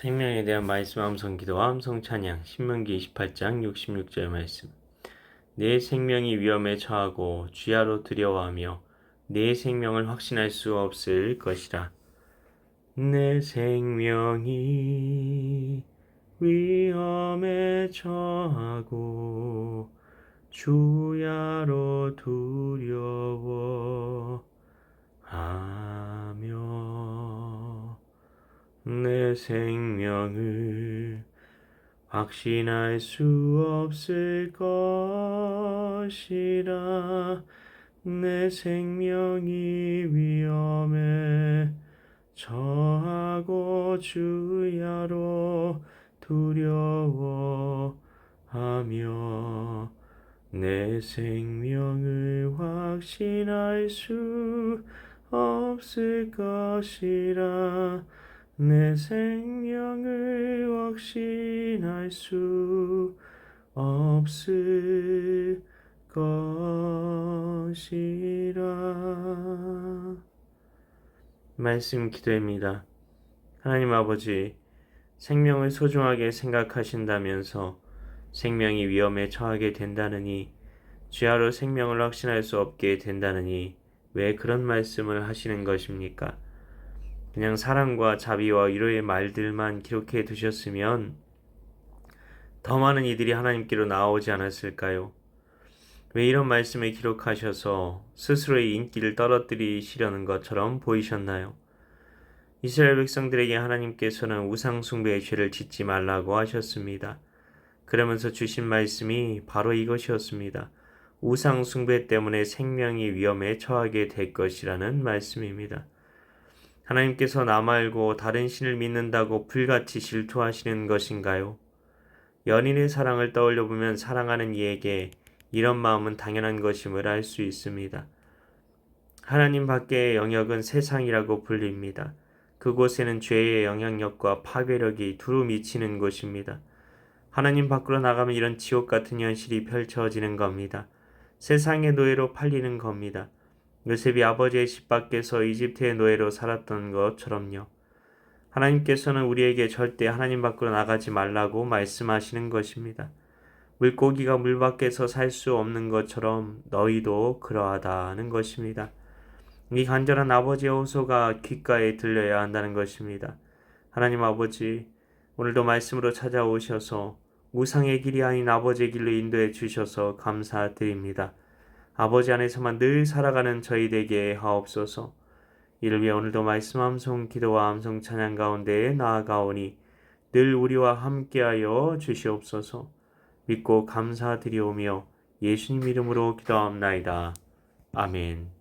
생명에 대한 말씀 함성 기도와 함성 찬양 신명기 28장 66절 말씀. 내 생명이 위험에 처하고 쥐하로 두려워하며 내 생명을 확신할 수 없을 것이라. 내 생명이 위험에 처하고 주야로 두려워 내 생명을 확신할 수 없을 것이라 내 생명이 위험에 처하고 주야로 두려워하며 내 생명을 확신할 수 없을 것이라 내 생명을 확신할 수 없을 것이라 말씀 기도입니다. 하나님 아버지, 생명을 소중하게 생각하신다면서 생명이 위험에 처하게 된다느니 죄하로 생명을 확신할 수 없게 된다느니 왜 그런 말씀을 하시는 것입니까? 그냥 사랑과 자비와 위로의 말들만 기록해 두셨으면 더 많은 이들이 하나님께로 나오지 않았을까요? 왜 이런 말씀을 기록하셔서 스스로의 인기를 떨어뜨리시려는 것처럼 보이셨나요? 이스라엘 백성들에게 하나님께서는 우상숭배의 죄를 짓지 말라고 하셨습니다. 그러면서 주신 말씀이 바로 이것이었습니다. 우상숭배 때문에 생명이 위험에 처하게 될 것이라는 말씀입니다. 하나님께서 나 말고 다른 신을 믿는다고 불같이 질투하시는 것인가요? 연인의 사랑을 떠올려 보면 사랑하는 이에게 이런 마음은 당연한 것임을 알 수 있습니다. 하나님 밖의 영역은 세상이라고 불립니다. 그곳에는 죄의 영향력과 파괴력이 두루 미치는 곳입니다. 하나님 밖으로 나가면 이런 지옥 같은 현실이 펼쳐지는 겁니다. 세상의 노예로 팔리는 겁니다. 요셉이 아버지의 집 밖에서 이집트의 노예로 살았던 것처럼요. 하나님께서는 우리에게 절대 하나님 밖으로 나가지 말라고 말씀하시는 것입니다. 물고기가 물 밖에서 살 수 없는 것처럼 너희도 그러하다는 것입니다. 이 간절한 아버지의 호소가 귓가에 들려야 한다는 것입니다. 하나님 아버지, 오늘도 말씀으로 찾아오셔서 우상의 길이 아닌 아버지의 길로 인도해 주셔서 감사드립니다. 아버지 안에서만 늘 살아가는 저희 되게 하옵소서. 이를 위해 오늘도 말씀 함성 기도와 함성 찬양 가운데에 나아가오니 늘 우리와 함께하여 주시옵소서. 믿고 감사드리오며 예수님 이름으로 기도합나이다. 아멘.